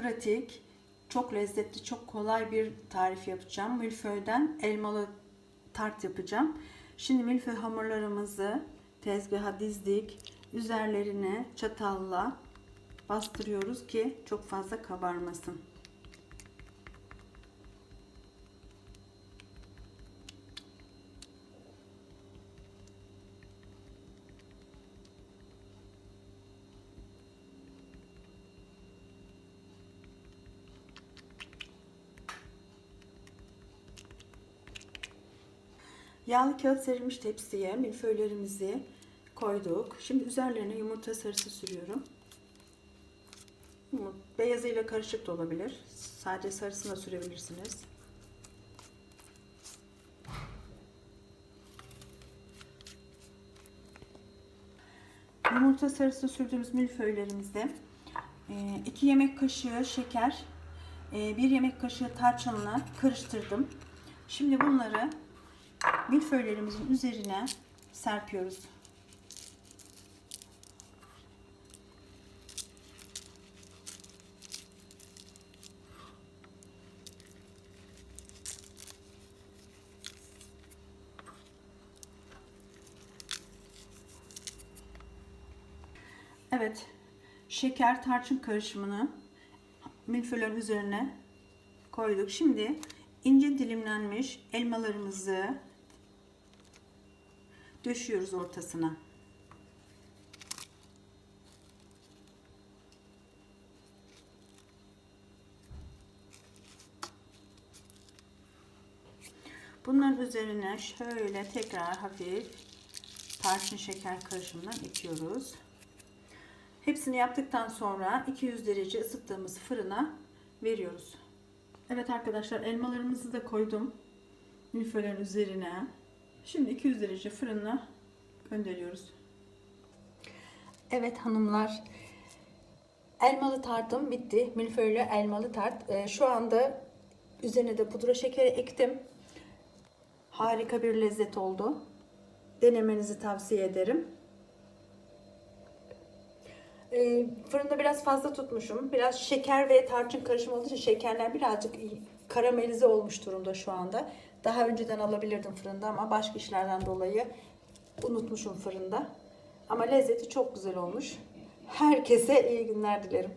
pratik, çok lezzetli, çok kolay bir tarif yapacağım. Milföyden elmalı tart yapacağım. Şimdi milföy hamurlarımızı tezgaha dizdik. Üzerlerine çatalla bastırıyoruz ki çok fazla kabarmasın. Yağlı kağıt serilmiş tepsiye milföylerimizi koyduk. Şimdi üzerlerine yumurta sarısı sürüyorum. Beyazıyla karışık da olabilir. Sadece sarısını da sürebilirsiniz. Yumurta sarısı sürdüğümüz milföylerimizde 2 yemek kaşığı şeker, 1 yemek kaşığı tarçınla karıştırdım. Şimdi bunları milföylerimizin üzerine serpiyoruz. Evet, şeker tarçın karışımını milföylerin üzerine koyduk. Şimdi ince dilimlenmiş elmalarımızı döşüyoruz ortasına. Bunların üzerine şöyle tekrar hafif tarçın şeker karışımından ekiyoruz. Hepsini yaptıktan sonra 200 derece ısıttığımız fırına veriyoruz. Evet arkadaşlar elmalarımızı da koydum milföylerin üzerine. Şimdi 200 derece fırına gönderiyoruz. Evet hanımlar elmalı tartım bitti. Milföylü elmalı tart. Ee, şu anda üzerine de pudra şekeri ektim. Harika bir lezzet oldu. Denemenizi tavsiye ederim. Ee, fırında biraz fazla tutmuşum. Biraz şeker ve tarçın karışımı olduğu için şekerler birazcık karamelize olmuş durumda şu anda. Daha önceden alabilirdim fırında ama başka işlerden dolayı unutmuşum fırında. Ama lezzeti çok güzel olmuş. Herkese iyi günler dilerim.